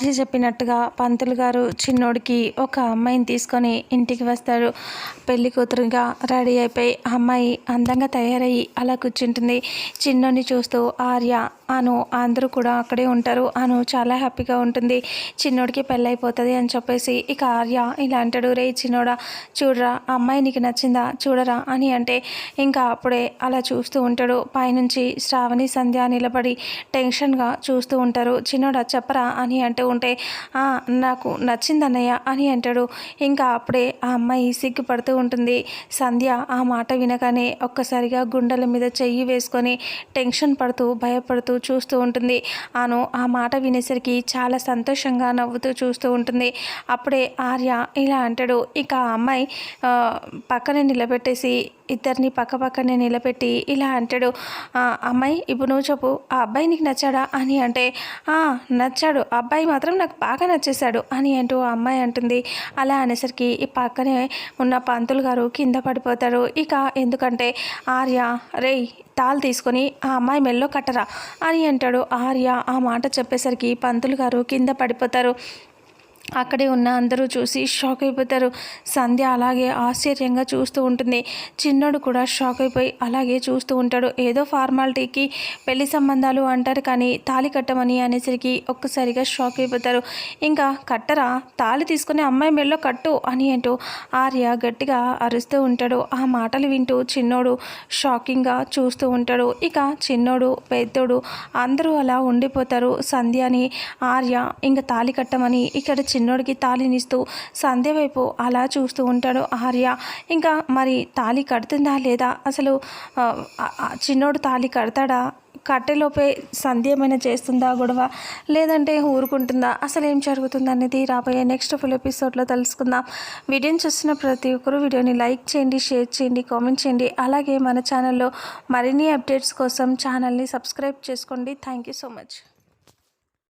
ఆర్య చెప్పినట్టుగా పంతులు గారు చిన్నోడికి ఒక అమ్మాయిని తీసుకొని ఇంటికి వస్తారు. పెళ్ళి కూతురుగా రెడీ అయిపోయి అమ్మాయి అందంగా తయారయ్యి అలా కూర్చుంటుంది. చిన్నోని చూస్తూ ఆర్య అను అందరూ కూడా అక్కడే ఉంటారు. అను చాలా హ్యాపీగా ఉంటుంది. చిన్నోడికి పెళ్ళైపోతుంది అని చెప్పేసి ఇక ఆర్య ఇలా అంటాడు రే చిన్నోడా చూడరా అమ్మాయి నీకు నచ్చిందా? చూడరా? అని అంటే ఇంకా అప్పుడే అలా చూస్తూ ఉంటాడు. పైనుంచి శ్రావణి సంధ్య నిలబడి టెన్షన్గా చూస్తూ ఉంటారు. చిన్నోడా చెప్పరా? అని అంటే ఉంటే నాకు నచ్చిందన్నయ్య అని అంటాడు. ఇంకా అప్పుడే ఆ అమ్మాయి సిగ్గుపడుతూ ఉంటుంది. సంధ్య ఆ మాట వినగానే ఒక్కసారిగా గుండెల మీద చెయ్యి వేసుకొని టెన్షన్ పడుతూ భయపడుతూ చూస్తూ ఉంటుంది. ఆను ఆ మాట వినేసరికి చాలా సంతోషంగా నవ్వుతూ చూస్తూ ఉంటుంది. అప్పుడే ఆర్య ఇలా అంటాడు. ఇక ఆ అమ్మాయి పక్కనే నిలబెట్టేసి ఇద్దరిని పక్కపక్కనే నిలబెట్టి ఇలా అంటాడు అమ్మాయి ఇప్పుడు నువ్వు చెప్పు ఆ అబ్బాయి నీకు నచ్చాడా? అని అంటే నచ్చాడు అబ్బాయి మాత్రం నాకు బాగా నచ్చేశాడు అని అంటూ ఆ అమ్మాయి అంటుంది. అలా అనేసరికి ఈ పక్కనే ఉన్న పంతులు గారు కింద పడిపోతారు. ఇక ఎందుకంటే ఆర్య రేయ్ తాళ్ళు తీసుకొని ఆ అమ్మాయి మెల్లో కట్టరా అని అంటాడు ఆర్య. ఆ మాట చెప్పేసరికి పంతులు గారు కింద పడిపోతారు. అక్కడే ఉన్న అందరూ చూసి షాక్ అయిపోతారు. సంధ్య అలాగే ఆశ్చర్యంగా చూస్తూ ఉంటుంది. చిన్నోడు కూడా షాక్ అయిపోయి అలాగే చూస్తూ ఉంటాడు. ఏదో ఫార్మాలిటీకి పెళ్ళి సంబంధాలు అంటారు కానీ తాళి కట్టమని అనేసరికి ఒక్కసారిగా షాక్ అయిపోతారు. ఇంకా కట్టరా? తాళి తీసుకుని అమ్మాయి మెళ్ళో కట్టు అని అంటూ ఆర్య గట్టిగా అరుస్తూ ఉంటాడు. ఆ మాటలు వింటూ చిన్నోడు షాకింగ్గా చూస్తూ ఉంటాడు. ఇక చిన్నోడు పెద్దోడు అందరూ అలా ఉండిపోతారు. సంధ్యని ఆర్య ఇంకా తాళి కట్టమని ఇక్కడ చిన్నోడికి తాళినిస్తూ సంధ్య వైపు అలా చూస్తూ ఉంటాడు ఆర్య. ఇంకా మరి తాళి కడుతుందా లేదా? అసలు చిన్నోడు తాళి కడతాడా? కట్టెలోపే సంధ్య ఏమైనా చేస్తుందా గొడవ? లేదంటే ఊరుకుంటుందా? అసలు ఏం జరుగుతుంది అనేది రాబోయే నెక్స్ట్ ఫుల్ ఎపిసోడ్లో తెలుసుకుందాం. వీడియోని చూస్తున్న ప్రతి ఒక్కరూ వీడియోని లైక్ చేయండి షేర్ చేయండి కామెంట్ చేయండి. అలాగే మన ఛానల్లో మరిన్ని అప్డేట్స్ కోసం ఛానల్ని సబ్స్క్రైబ్ చేసుకోండి. Thank you so much.